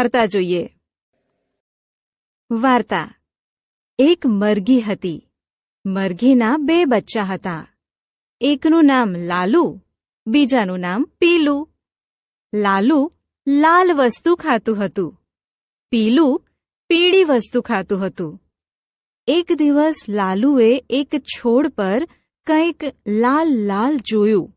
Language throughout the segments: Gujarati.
વાર્તા જોઈએ. વાર્તા. એક મરઘી હતી. મરઘીના બે બચ્ચા હતા. એકનું નામ લાલુ, બીજાનું નામ પીલુ. લાલુ લાલ વસ્તુ ખાતું હતું. પીલું પીળી વસ્તુ ખાતું હતું. એક દિવસ લાલુએ એક છોડ પર કંઈક લાલ લાલ જોયું.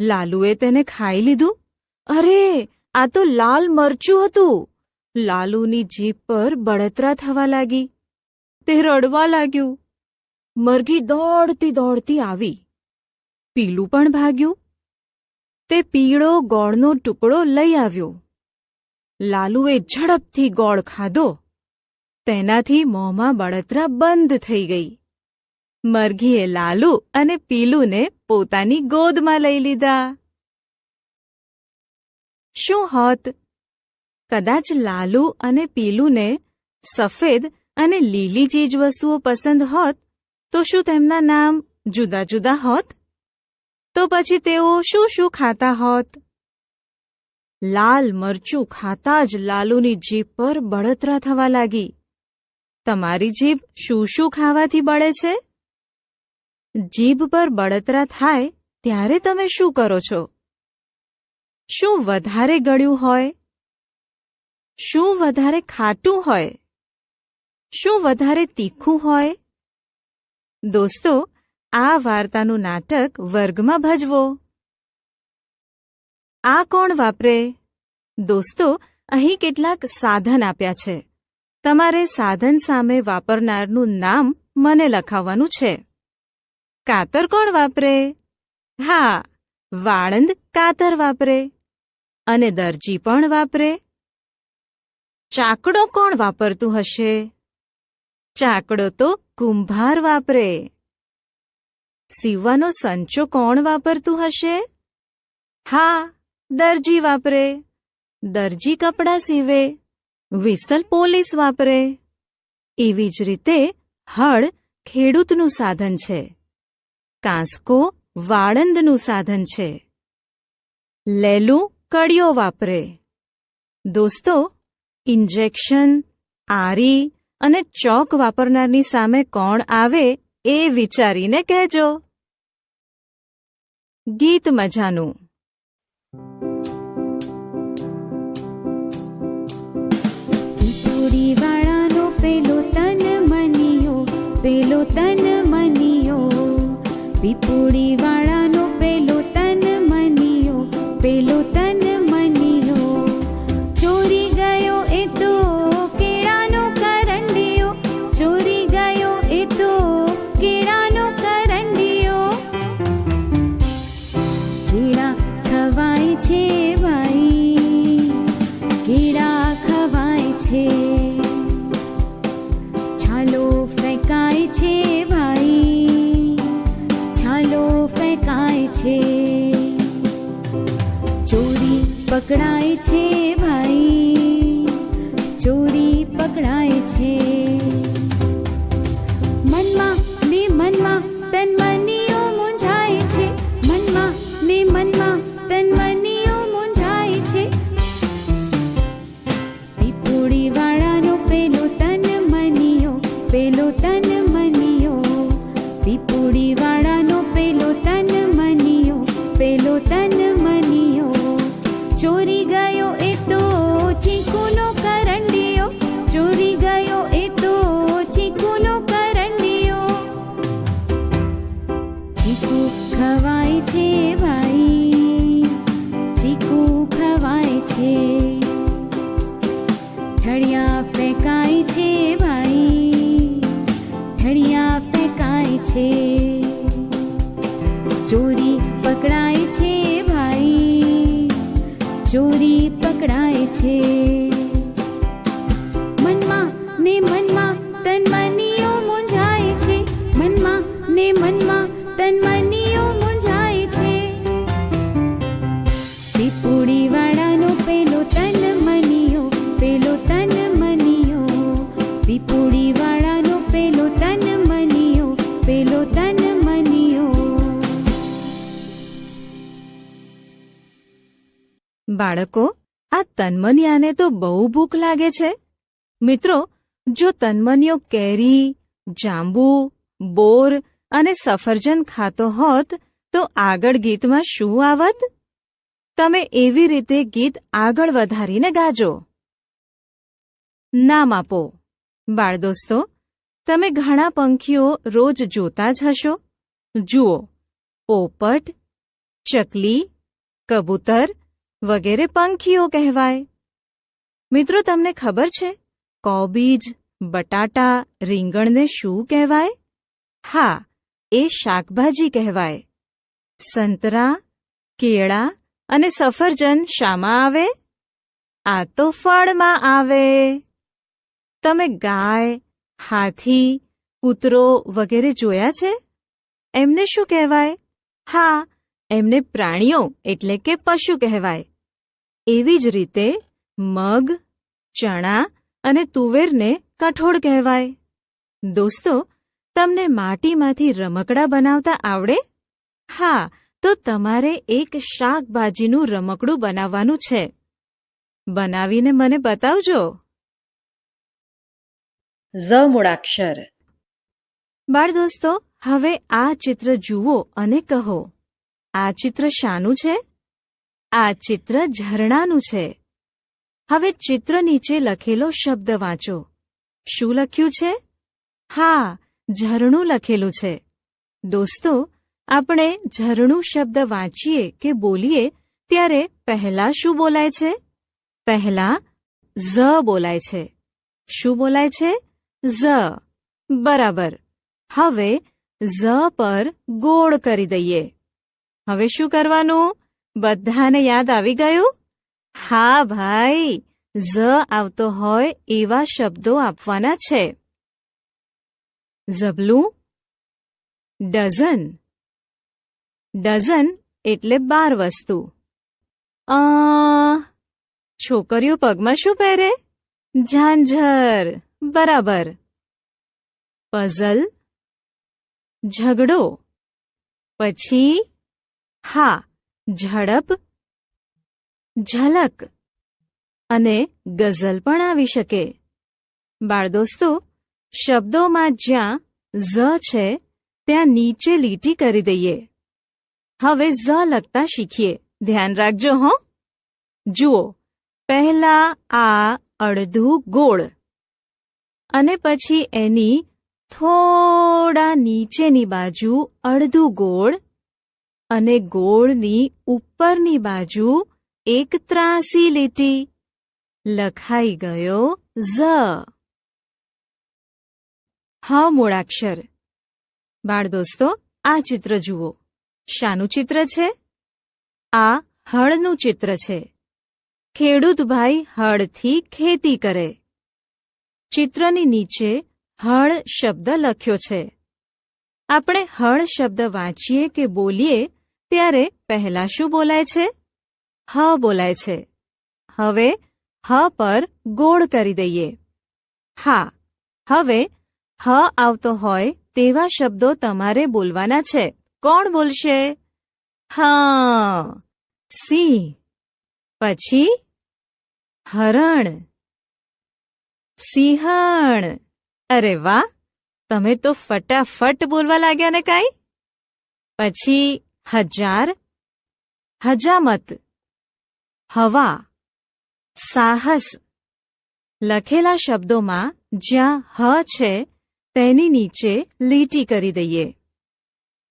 લાલુએ તેને ખાઈ લીધું. અરે આ તો લાલ મરચું હતું. લાલુની જીભ પર બળતરા થવા લાગી. તે રડવા લાગ્યું. મરઘી દોડતી દોડતી આવી. પીલું પણ ભાગ્યું. તે પીળો ગોળનો ટુકડો લઈ આવ્યો. લાલુએ ઝડપથી ગોળ ખાધો. તેનાથી મોંમાં બળતરા બંધ થઈ ગઈ. મરઘીએ લાલુ અને પીલુને પોતાની ગોદમાં લઈ લીધા. શું હોત? કદાચ લાલુ અને પીલુને સફેદ અને લીલી ચીજવસ્તુઓ પસંદ હોત, તો શું તેમના નામ જુદા જુદા હોત? તો પછી તેઓ શું શું ખાતા હોત? લાલ મરચું ખાતા જ લાલુની જીભ પર બળતરા થવા લાગી. તમારી જીભ શું શું ખાવાથી બળે છે? જીભ પર બળતરા થાય ત્યારે તમે શું કરો છો? શું વધારે ગળ્યું હોય? શું વધારે ખાટું હોય? શું વધારે તીખું હોય? દોસ્તો, આ વાર્તાનું નાટક વર્ગમાં ભજવો. આ કોણ વાપરે? દોસ્તો, અહીં કેટલાક સાધન આપ્યા છે. તમારે સાધન સામે વાપરનારનું નામ મને લખાવવાનું છે. કાતર કોણ વાપરે? હા, વાળંદ કાતર વાપરે. અને દરજી પણ વાપરે? ચાકડો કોણ વાપરતું હશે? ચાકડો તો કુંભાર વાપરે. સીવવાનો સંચો કોણ વાપરતું હશે? હા, દરજી વાપરે. દરજી કપડાં સીવે. વિસલ પોલીસ વાપરે. એવી જ રીતે હળ ખેડૂતનું સાધન છે. કાંસકો વાળંદનું સાધન છે. લેલું કડિયો વાપરે. દોસ્તો, ઇન્જેક્શન, આરી અને ચોક વાપરનારની સામે કોણ આવે એ વિચારીને કહેજો. ગીત મજાનું. વાળાનો પેલો તન મનિયો, પેલો તન મનિયો, પીપુડી બાળકો, આ તન્મનિયાને તો બહુ ભૂખ લાગે છે. મિત્રો, જો તન્મનિયો કેરી, જાંબુ, બોર અને સફરજન ખાતો હોત, તો આગળ ગીતમાં શું આવત? તમે એવી રીતે ગીત આગળ વધારીને ગાજો. નામ આપો. બાળદોસ્તો, તમે ઘણા પંખીઓ રોજ જોતા જ હશો. જુઓ, પોપટ, ચકલી, કબૂતર વગેરે પંખીઓ કહેવાય. મિત્રો, તમને ખબર છે? કોબીજ, બટાટા, રીંગણને શું કહેવાય? હા, એ શાકભાજી કહેવાય. સંતરા, કેળા અને સફરજન શામાં આવે? આ તો ફળમાં આવે. તમે ગાય, હાથી, કૂતરો વગેરે જોયા છે? એમને શું કહેવાય? હા એમને પ્રાણીઓ એટલે કે પશુ કહેવાય. એવી જ રીતે મગ ચણા અને તુવેરને કઠોળ કહેવાય. દોસ્તો તમને માટીમાંથી રમકડા બનાવતા આવડે? હા તો તમારે એક શાકભાજીનું રમકડું બનાવવાનું છે. બનાવીને મને બતાવજો. ઝ મૂળાક્ષર. બાળ દોસ્તો હવે આ ચિત્ર જુઓ અને કહો. આ ચિત્ર શાનું છે? આ ચિત્ર ઝરણાનું છે. હવે ચિત્ર નીચે લખેલો શબ્દ વાંચો. શું લખ્યું છે? હા, ઝરણું લખેલું છે. દોસ્તો, આપણે ઝરણું શબ્દ વાંચીએ કે બોલીએ ત્યારે પહેલા શું બોલાય છે? પહેલા ઝ બોલાય છે. શું બોલાય છે? ઝ. બરાબર. હવે ઝ પર ગોળ કરી દઈએ. હવે શું કરવાનું? બધાને યાદ આવી ગયું? હા ભાઈ, ઝ આવતો હોય એવા શબ્દો આપવાના છે. ઝબલું. ડઝન. ડઝન એટલે બાર વસ્તુ. અ, છોકરીઓ પગમાં શું પહેરે? ઝાંઝર. બરાબર. પઝલ. ઝઘડો. પછી હા, ઝડપ, ઝલક અને ગઝલ પણ આવી શકે. બાળદોસ્તો, શબ્દોમાં જ્યાં ઝ છે, ત્યાં નીચે લીટી કરી દઈએ. હવે ઝ લખતા શીખીએ. ધ્યાન રાખજો હો. જુઓ, પહેલા આ અડધું ગોળ અને પછી એની થોડા નીચેની બાજુ અડધું ગોળ અને ગોળની ઉપરની બાજુ એક ત્રાસી લીટી. લખાઈ ગયો ઝ. હ, મૂળાક્ષર. બાળ દોસ્તો આ ચિત્ર જુઓ. શાનું ચિત્ર છે? આ હળનું ચિત્ર છે. ખેડૂત ભાઈ હળથી ખેતી કરે. ચિત્રની નીચે હળ શબ્દ લખ્યો છે. આપણે હળ શબ્દ વાંચીએ કે બોલીએ ત્યારે પહેલા શું બોલાય છે? હ બોલાય છે. હવે હ પર ગોળ કરી દઈએ. હા. હવે હ આવતો હોય તેવા શબ્દો તમારે બોલવાના છે. કોણ બોલશે? હા. સિંહ પછી હરણ. સિંહણ. અરે વાહ! તમે તો ફટાફટ બોલવા લાગ્યા ને કાંઈ? પછી હજાર, હજામત, હવા, સાહસ. લખેલા શબ્દોમાં જ્યાં હ છે, તેની નીચે લીટી કરી દઈએ.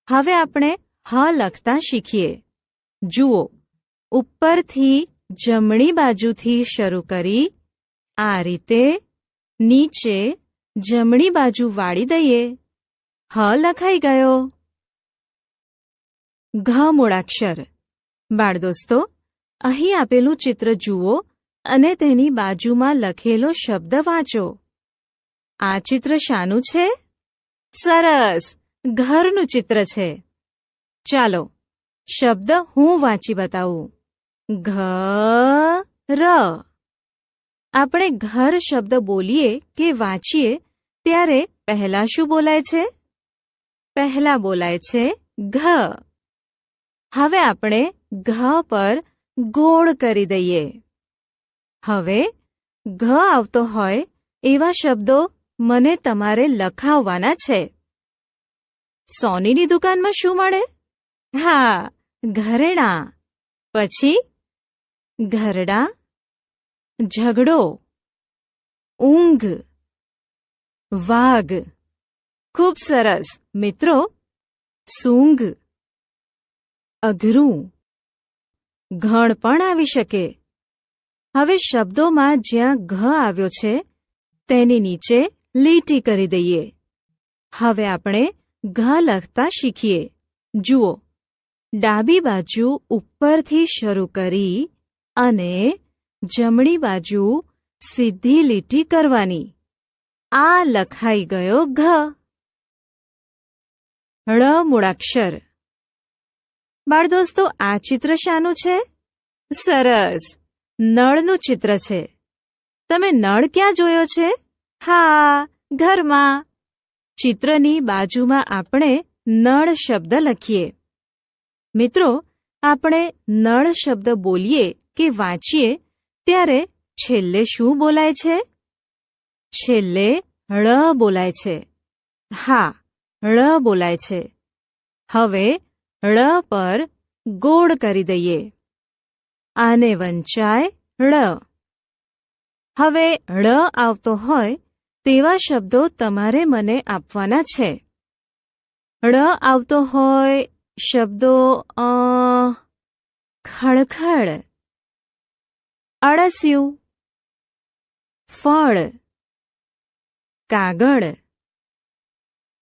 હવે આપણે હ લખતા શીખીએ. જુઓ, ઉપરથી જમણી બાજુથી શરૂ કરી, આ રીતે નીચે જમણી બાજુ વાળી દઈએ. હ લખાઈ ગયો. ઘ મૂળાક્ષર. બાળ દોસ્તો અહીં આપેલું ચિત્ર જુઓ અને તેની બાજુમાં લખેલો શબ્દ વાંચો. આ ચિત્ર શાનું છે? સરસ! ઘરનું ચિત્ર છે. ચાલો, શબ્દ હું વાંચી બતાવું. ઘર આપણે ઘર શબ્દ બોલીએ કે વાંચીએ ત્યારે પહેલા શું બોલાય છે? પહેલા બોલાય છે ઘ. હવે આપણે ઘ પર ગોળ કરી દઈએ. હવે ઘ આવતો હોય એવા શબ્દો મને તમારે લખાવવાના છે. સોનીની દુકાનમાં શું મળે? હા, ઘરેણાં. પછી ઘરડા, ઝઘડો, ઊંઘ, વાઘ. ખૂબ સરસ. મિત્રો, સૂંઘ. અઘરું. ઘણ પણ આવી શકે. હવે શબ્દોમાં જ્યાં ઘ આવ્યો છે, તેની નીચે લીટી કરી દઈએ. હવે આપણે ઘ લખતા શીખીએ. જુઓ. ડાબી બાજુ ઉપરથી શરૂ કરી અને જમણી બાજુ સીધી લીટી કરવાની. આ લખાઈ ગયો ઘ. ળ મૂળાક્ષર. બાળ દોસ્તો, આ ચિત્ર શાનું છે? સરસ. નળનું ચિત્ર છે. તમે નળ ક્યાં જોયો છે? હા, ઘરમાં. ચિત્રની બાજુમાં આપણે નળ શબ્દ લખીએ. મિત્રો, આપણે નળ શબ્દ બોલીએ કે વાંચીએ, ત્યારે છેલ્લે શું બોલાય છે? છેલ્લે ળ બોલાય છે. હા, ળ બોલાય છે. હવે ળ પર ગોળ કરી દઈએ. આને વંચાય ળ. હવે ળ આવતો હોય તેવા શબ્દો તમારે મને આપવાના છે. ળ આવતો હોય શબ્દો, અ ખડખડ અળસિયું, ફળ, કાગળ,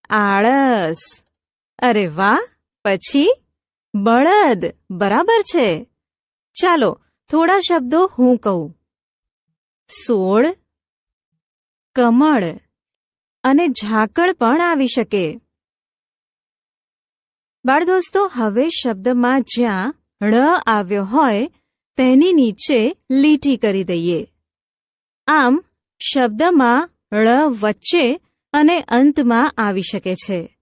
આળસ. અરે વાહ! પછી? બળદ. બરાબર છે. ચાલો, થોડા શબ્દો હું કહું. સોળ. કમળ. અને ઝાકળ પણ આવી શકે. બાળદોસ્તો, હવે શબ્દમાં જ્યાં ળ આવ્યો હોય, તેની નીચે લીટી કરી દઈએ. આમ, શબ્દમાં ળ વચ્ચે અને અંતમાં આવી શકે છે.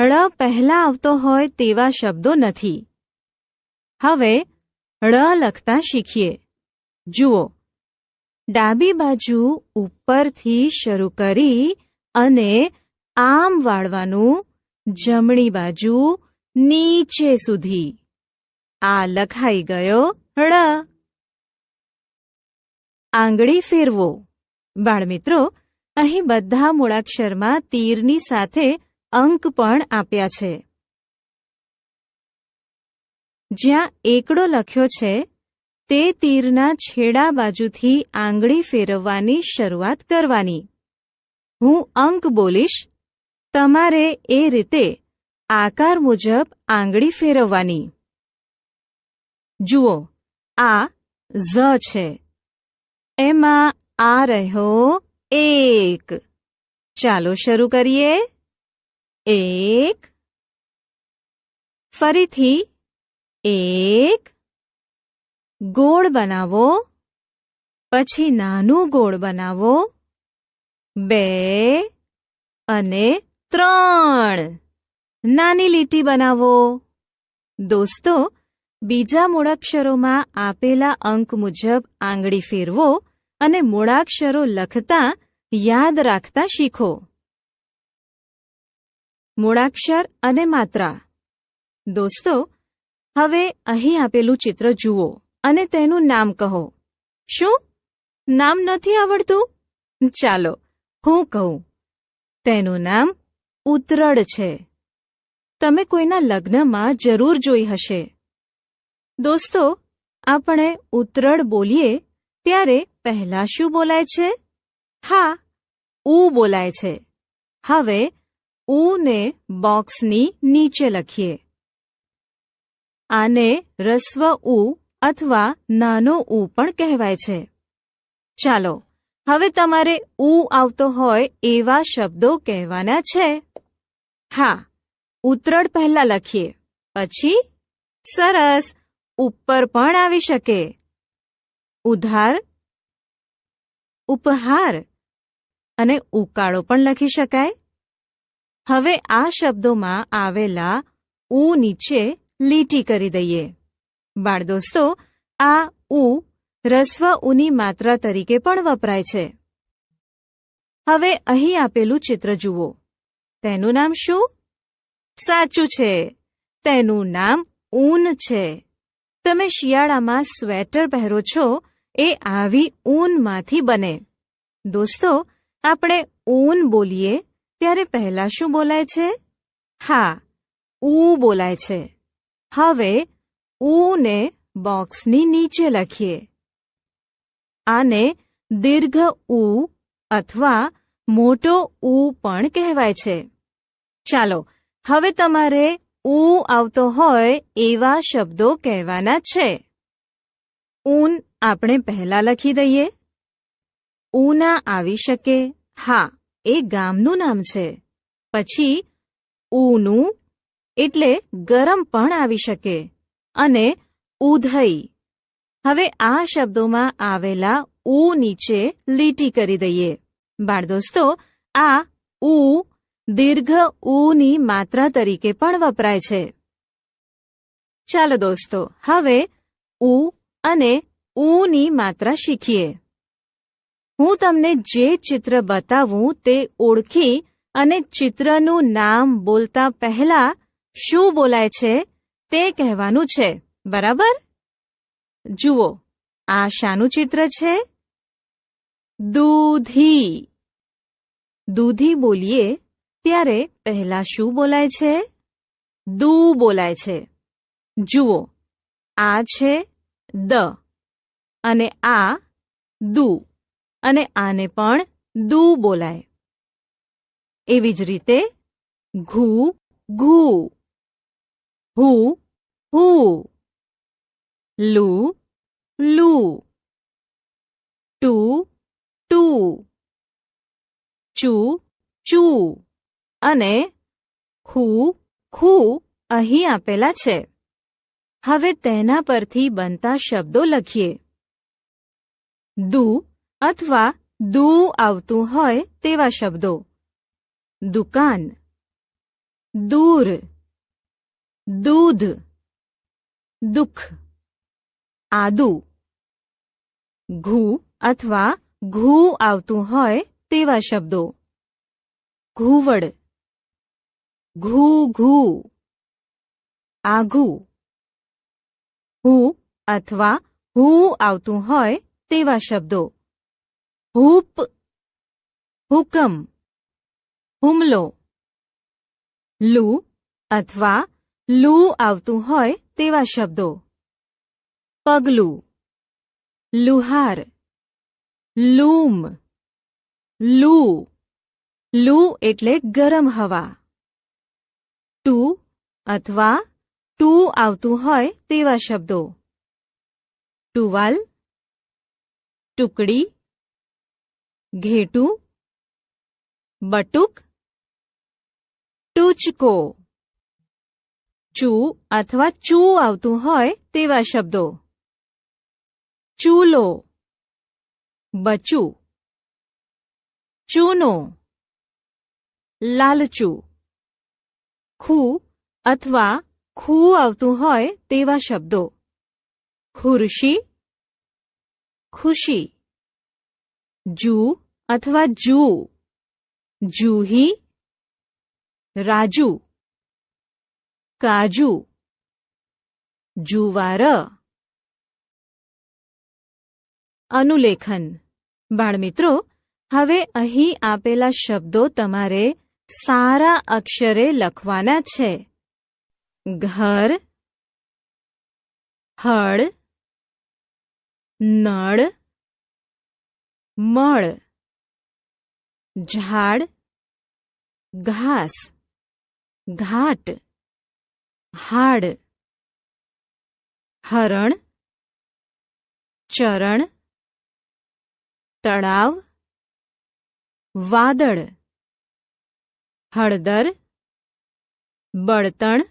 ળ પહેલા આવતો હોય તેવા શબ્દો નથી. હવે ળ લખતા શીખીએ. જુઓ. ડાબી બાજુ ઉપરથી શરૂ કરી અને આમ વાળવાનું જમણી બાજુ નીચે સુધી. આ લખાઈ ગયો ળ આંગળી ફેરવો. બાળમિત્રો, અહીં બધા મૂળાક્ષરમાં તીરની સાથે અંક પણ આપ્યા છે. જ્યાં એકડો લખ્યો છે, તે તીરના છેડા બાજુથી આંગળી ફેરવવાની શરૂઆત કરવાની. હું અંક બોલીશ, તમારે એ રીતે આકાર મુજબ આંગળી ફેરવવાની. જુઓ, આ ઝ છે. એમાં આ રહ્યો એક. ચાલો શરૂ કરીએ. એક, ફરીથી એક, ગોળ બનાવો, પછી નાનું ગોળ બનાવો, બે અને ત્રણ. નાની લીટી બનાવો. દોસ્તો, બીજા મૂળાક્ષરોમાં આપેલા અંક મુજબ આંગળી ફેરવો અને મૂળાક્ષરો લખતા યાદ રાખતા શીખો. મૂળાક્ષર અને માત્રા. દોસ્તો, હવે અહીં આપેલું ચિત્ર જુઓ અને તેનું નામ કહો. શું? નામ નથી આવડતું? ચાલો, હું કહું. તેનું નામ ઉતરડ છે. તમે કોઈના લગ્નમાં જરૂર જોઈ હશે. દોસ્તો, આપણે ઉતરડ બોલીએ ત્યારે પહેલા શું બોલાય છે? હા, ઉ બોલાય છે. હવે ઉને બોક્સની નીચે લખીએ. આને રસ્વ ઉ અથવા નાનો ઉ પણ કહેવાય છે. ચાલો, હવે તમારે ઉ આવતો હોય એવા શબ્દો કહેવાના છે. હા ઉતરડ પહેલા લખીએ. પછી, સરસ, ઉપર પણ આવી શકે. ઉધાર, ઉપહાર અને ઉકાળો પણ લખી શકાય. હવે આ શબ્દોમાં આવેલા ઉ નીચે લીટી કરી દઈએ. બાળદોસ્તો, આ ઉ રસ્વ ઉની માત્રા તરીકે પણ વપરાય છે. હવે અહીં આપેલું ચિત્ર જુઓ. તેનું નામ શું? સાચું છે. તેનું નામ ઊન છે. તમે શિયાળામાં સ્વેટર પહેરો છો, એ આવી ઊનમાંથી બને. દોસ્તો, આપણે ઊન બોલીએ ત્યારે પહેલા શું બોલાય છે? હા ઉ બોલાય છે. હવે ઉને બોક્સની નીચે લખીએ. આને દીર્ઘ ઉ અથવા મોટો ઉ પણ કહેવાય છે. ચાલો, હવે તમારે ઉ આવતો હોય એવા શબ્દો કહેવાના છે. ઊન આપણે પહેલા લખી દઈએ. ઉના આવી શકે. હા એ ગામનું નામ છે. પછી ઉનું એટલે ગરમ પણ આવી શકે. અને ઉધઈ. હવે આ શબ્દોમાં આવેલા ઉ નીચે લીટી કરી દઈએ. બાળ દોસ્તો આ ઉ દીર્ઘ ઉની માત્રા તરીકે પણ વપરાય છે. ચાલો દોસ્તો, હવે ઉ અને ઉની માત્રા શીખીએ. હું તમને જે ચિત્ર બતાવું તે ઓળખી અને ચિત્રનું નામ બોલતા પહેલા શું બોલાય છે તે કહેવાનું છે. બરાબર? જુઓ, આ શાનું ચિત્ર છે? દૂધી. દૂધી બોલીએ ત્યારે પહેલા શું બોલાય છે? દૂ બોલાય છે. જુઓ, આ છે દ અને આ દુ. અને આને પણ દુ બોલાય. એવી જ રીતે, ઘુ ઘુ, હુ હુ, લુ લુ, ટુ ટુ, ચુ ચુ અને ખુ ખુ અહીં આપેલા છે. હવે તેના પરથી બનતા શબ્દો લખીએ. દુ અથવા દુ આવતું હોય તેવા શબ્દો દુકાન દૂર દૂધ દુઃખ આદુ ઘૂ અથવા ઘૂ આવતું હોય તેવા શબ્દો ઘૂવડ ઘૂ ઘૂ આઘું હું અથવા હું આવતું હોય તેવા શબ્દો હૂપ હુકમ હુમલો લૂ અથવા લૂ આવતું હોય તેવા શબ્દો પગલું લુહાર લૂમ લૂ લૂ એટલે ગરમ હવા ટુ અથવા ટુ આવતું હોય તેવા શબ્દો ટુવાલ ટુકડી ઘેટું બટુક ટૂચકો ચૂ અથવા ચૂ આવતું હોય તેવા શબ્દો ચૂલો બચું ચૂનો લાલચું ખૂ અથવા ખૂ આવતું હોય તેવા શબ્દો ખુરશી ખુશી જૂ અથવા જુ. જુહી. રાજુ. કાજુ. જુવાર. અનુલેખન. બાળમિત્રો, હવે અહીં આપેલા શબ્દો તમારે સારા અક્ષરે લખવાના છે. ઘર. હળ. નળ. મળ. झाड़ घास घाट हाड़ हरण चरण तड़ाव वादड़ हड़दर बड़तण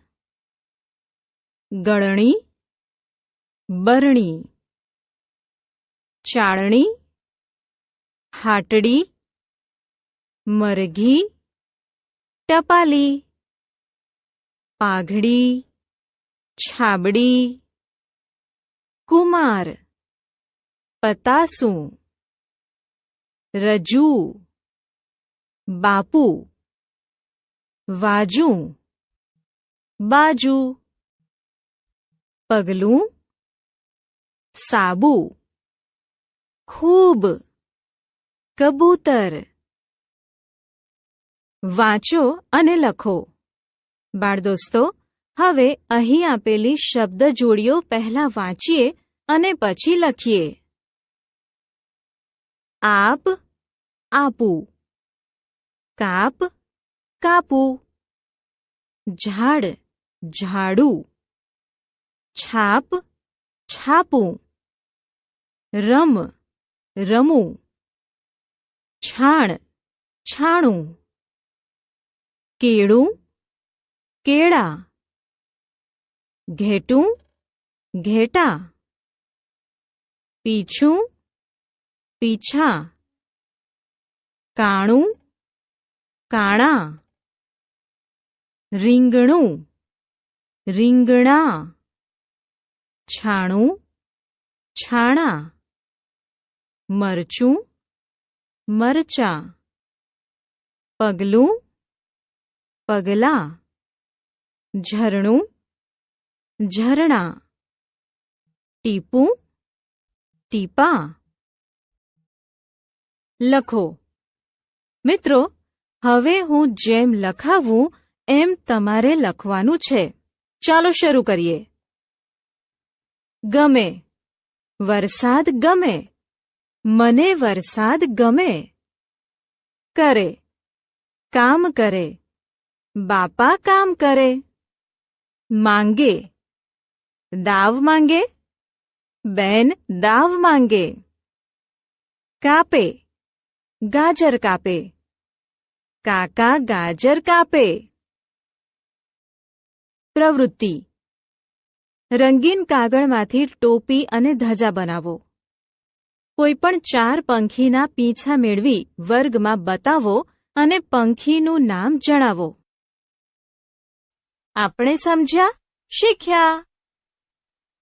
गणी बरणी चाड़नी हाटड़ी મરઘી ટપાલી પાઘડી છાબડી કુમાર પતાસું રજૂ બાપુ વાજું બાજુ પગલું સાબુ ખૂબ કબૂતર વાંચો અને લખો. બાળદોસ્તો, હવે અહીં આપેલી શબ્દ જોડીઓ પહેલા વાંચીએ અને પછી લખીએ. આપ, આપું. કાપ, કાપું. ઝાડ, ઝાડું. છાપ, છાપું. રમ, રમું. છાણ, છાણું. કેળું, કેળા, ઘેટું, ઘેટા, પીછું, પીછા, કાણું, કાણા, રીંગણું, રીંગણા, છાણું, છાણા, મરચું, મરચા, પગલું પગલા, ઝરણું, ઝરણા, ટીપું, ટીપા. લખો. મિત્રો, હવે હું જેમ લખાવું, એમ તમારે લખવાનું છે. ચાલો શરૂ કરીએ. ગમે. વરસાદ ગમે. મને વરસાદ ગમે. કરે. કામ કરે. બાપા કામ કરે. માંગે. દાવ માંગે. બેન, દાવ માંગે. કાપે. ગાજર કાપે. કાકા, ગાજર કાપે. પ્રવૃત્તિ. રંગીન કાગળમાંથી ટોપી અને ધજા બનાવો. કોઈપણ ચાર પંખીના પીંછા મેળવી વર્ગમાં બતાવો અને પંખીનું નામ જણાવો. આપણે સમજ્યા? શીખ્યા.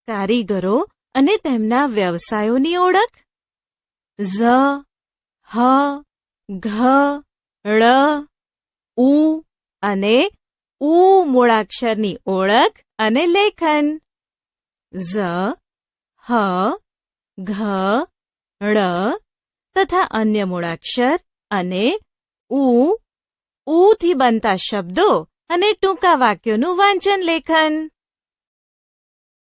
કારીગરો અને તેમના વ્યવસાયોની ઓળખ? ઝ, હ, ઘ, ળ, ઉ અને ઉ મૂળાક્ષરની ઓળખ અને લેખન? ઝ, હ, ઘ, ળ તથા અન્ય મૂળાક્ષર અને ઉ, ઉથી બનતા શબ્દો અને ટૂંકા વાક્યોનું વાંચન લેખન.